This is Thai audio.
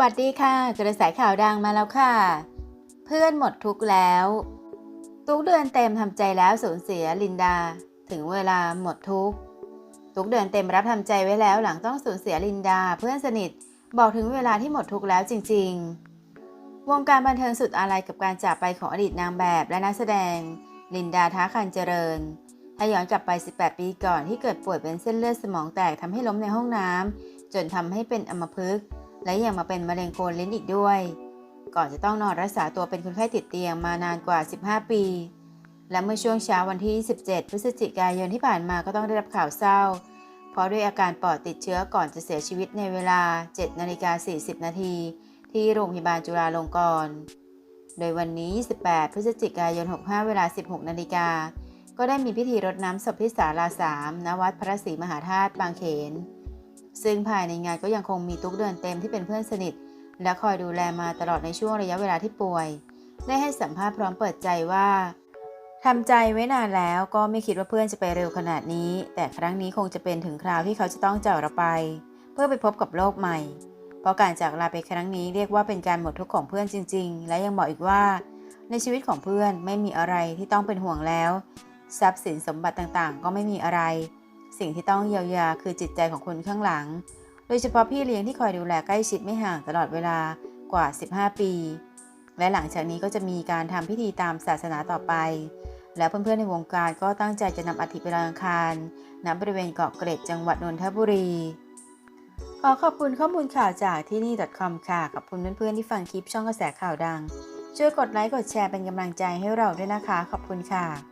วัสดีค่ะ กระแสข่าวดังมาแล้วค่ะ เพื่อนหมดทุกข์แล้ว ทุกเดือนเต็มทำใจแล้วสูญเสียลินดา ถึงเวลาหมดทุกข์ทุกเดือนเต็มรับทำใจไว้แล้วหลังต้องสูญเสียลินดา เพื่อนสนิทบอกถึงเวลาที่หมดทุกข์แล้วจริง ๆ วงการบันเทิงสุดอาลัยกับการจากไปของอดีตนางแบบและนักแสดง ลินดาท้าคันเจริญถ้าย้อนกลับไป 18 ปีก่อนที่เกิดป่วยเป็นเส้นเลือดสมองแตกทำให้ล้มในห้องน้ำจนทำให้เป็นอัมพฤกษ์ และยังมาเป็นมะเร็งโคนลิ้นอีกด้วย ก่อนจะต้องนอนรักษาตัวเป็นคนไข้ติดเตียงมานานกว่า 15 ปี และเมื่อช่วงเช้าวันที่ 17 พฤศจิกายนที่ผ่านมาก็ต้องได้รับข่าวเศร้า เพราะด้วยอาการปอดติดเชื้อก่อนจะเสียชีวิตในเวลา 7 นาฬิกา 40 นาที ที่โรงพยาบาลจุฬาลงกรณ์ โดยวันนี้ 28 พฤศจิกายน 65 เวลา 16 นาฬิกา ก็ได้มีพิธีรดน้ำศพที่ศาลา3ณวัดพระศรีมหาธาตุบางเขน ซึ่งภายในงานก็ยังคงมีตุ๊กเดือนเต็มที่เป็นเพื่อนสนิท และคอยดูแลมาตลอดในช่วงระยะเวลาที่ป่วย ได้ให้สัมภาษณ์พร้อมเปิดใจว่าทำใจไว้นานแล้วก็ไม่คิดว่าเพื่อนจะไปเร็วขนาดนี้ แต่ครั้งนี้คงจะเป็นถึงคราวที่เขาจะต้องจากเราไป เพื่อไปพบกับโลกใหม่ เพราะการจากลาไปครั้งนี้เรียกว่าเป็นการหมดทุกข์ของเพื่อนจริง ๆ และยังบอกอีกว่า ในชีวิตของเพื่อนไม่มีอะไรที่ต้องเป็นห่วงแล้ว ทรัพย์สินสมบัติต่างๆ ก็ไม่มีอะไร สิ่งที่ต้องเยียวยาคือจิตใจของคนข้างหลัง โดยเฉพาะพี่เลี้ยงที่คอยดูแลใกล้ชิดไม่ห่างตลอดเวลากว่า 15 ปี และหลังจากนี้ก็จะมีการทำพิธีตามศาสนาต่อไป แล้วเพื่อนๆในวงการก็ตั้งใจจะนำอัฐิไปลอยอังคารณบริเวณเกาะเกร็ดจังหวัดนนทบุรีขอขอบคุณข้อมูลข่าวจากที่นี่ .com ค่ะ ขอบคุณเพื่อนๆที่ฟังคลิปช่องกระแสข่าวดัง ช่วยกดไลค์กดแชร์เป็นกำลังใจให้เราด้วยนะคะ ขอบคุณค่ะ